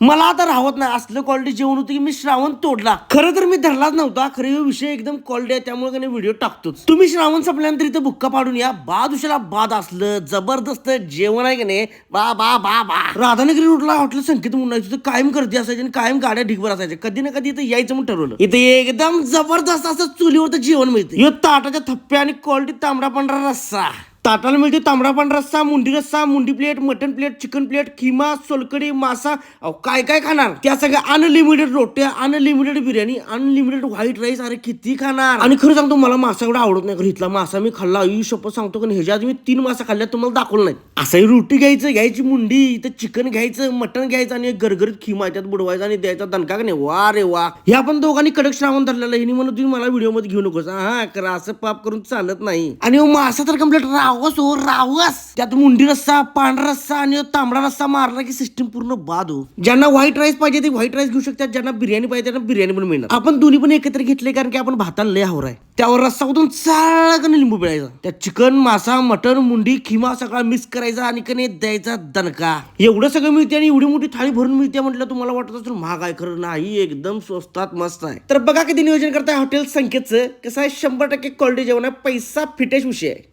मला आता राहत नाही. असलं क्वालिटी जेवण होतं की मी श्रावण तोडला. खरं तर मी धरलाच नव्हता. खरं हे विषय एकदम क्वालिटी आहे त्यामुळे का व्हिडिओ टाकतोच. तुम्ही श्रावण संपल्यानंतर इथं बुक्का पाडून या. बादुशाला बाद असलं जबरदस्त जेवण आहे की नाही? बा बा बा बा. राधानगरी रोडला हॉटेल संकेत म्हणून तिथं कायम गर्दी असायची आणि कायम गाड्या ढिगभर असायच्या. कधी ना कधी इथं यायचं म्हणून ठरवलं. इथं एकदम जबरदस्त असं चुलीवरचं जेवण मिळतं ताटाच्या थप्प्या आणि क्वालिटी तांबडा पांढरा रस्सा. ताटाला मिळते तांबडा पांढरा रस्सा मुंडी रस्सा मुंडी plate mutton plate chicken plate keema solkadhi मासा. अहो काय काय खाणार? त्या सगळ्या अनलिमिटेड रोट्या unlimited biryani unlimited white rice अरे किती खाणार? आणि खरं सांगतो मला मासा एवढा आवडत नाही. खरं इथला मासा मी खाल्ला आई सांगतो कारण ह्याच्या आधी मी तीन मासा खाल्ल्या तुम्हाला दाखवलं नाही. असंही रोटी घ्यायचं घ्यायची मुंडी इथं चिकन घ्यायचं मटन घ्यायचं आणि गरगरीत खिमा त्यात बुडवायचा आणि द्यायचा दणका का नाही. वा रे वा. ह्या पण दोघांनी कडक श्रावण धरलेलं हिनी म्हणून तुम्ही मला व्हिडिओमध्ये घेऊ नकोस. हा करा असं पाप करून चालत नाही. आणि हो, मासा तर कंप्लीट रावस हो रावस. त्यात मुंडी रस्सा पांढरा रस्सा आणि तांबडा रस्सा मारला की सिस्टीम पूर्ण बाद हो. ज्यांना व्हाईट राईस पाहिजे ते व्हाईट राईस घेऊ शकतात ज्यांना बिर्याणी पाहिजे त्यांना बिर्याणी पण मिळणार. आपण दोन्ही पण एकत्र घेतले कारण की आपण भाताला लय हवरा आहे. त्यावर रस्सा ओतून चाळकन लिंबू पिळायचा. त्यात चिकन मासा मटन मुंडी खिमा सगळा मिक्स करायचा आणि कने द्यायचा दणका. एवढं सगळं मिळते आणि एवढी मोठी थाळी भरून मिळते म्हटलं तुम्हाला वाटत असेल महाग आहे खरं नाही एकदम स्वस्तात मस्त आहे. तर बघा किती नियोजन करताय हॉटेल संख्येचं. कसं आहे शंभर टक्के क्वालिटी जेवण आहे पैसा फिटेश विषय आहे.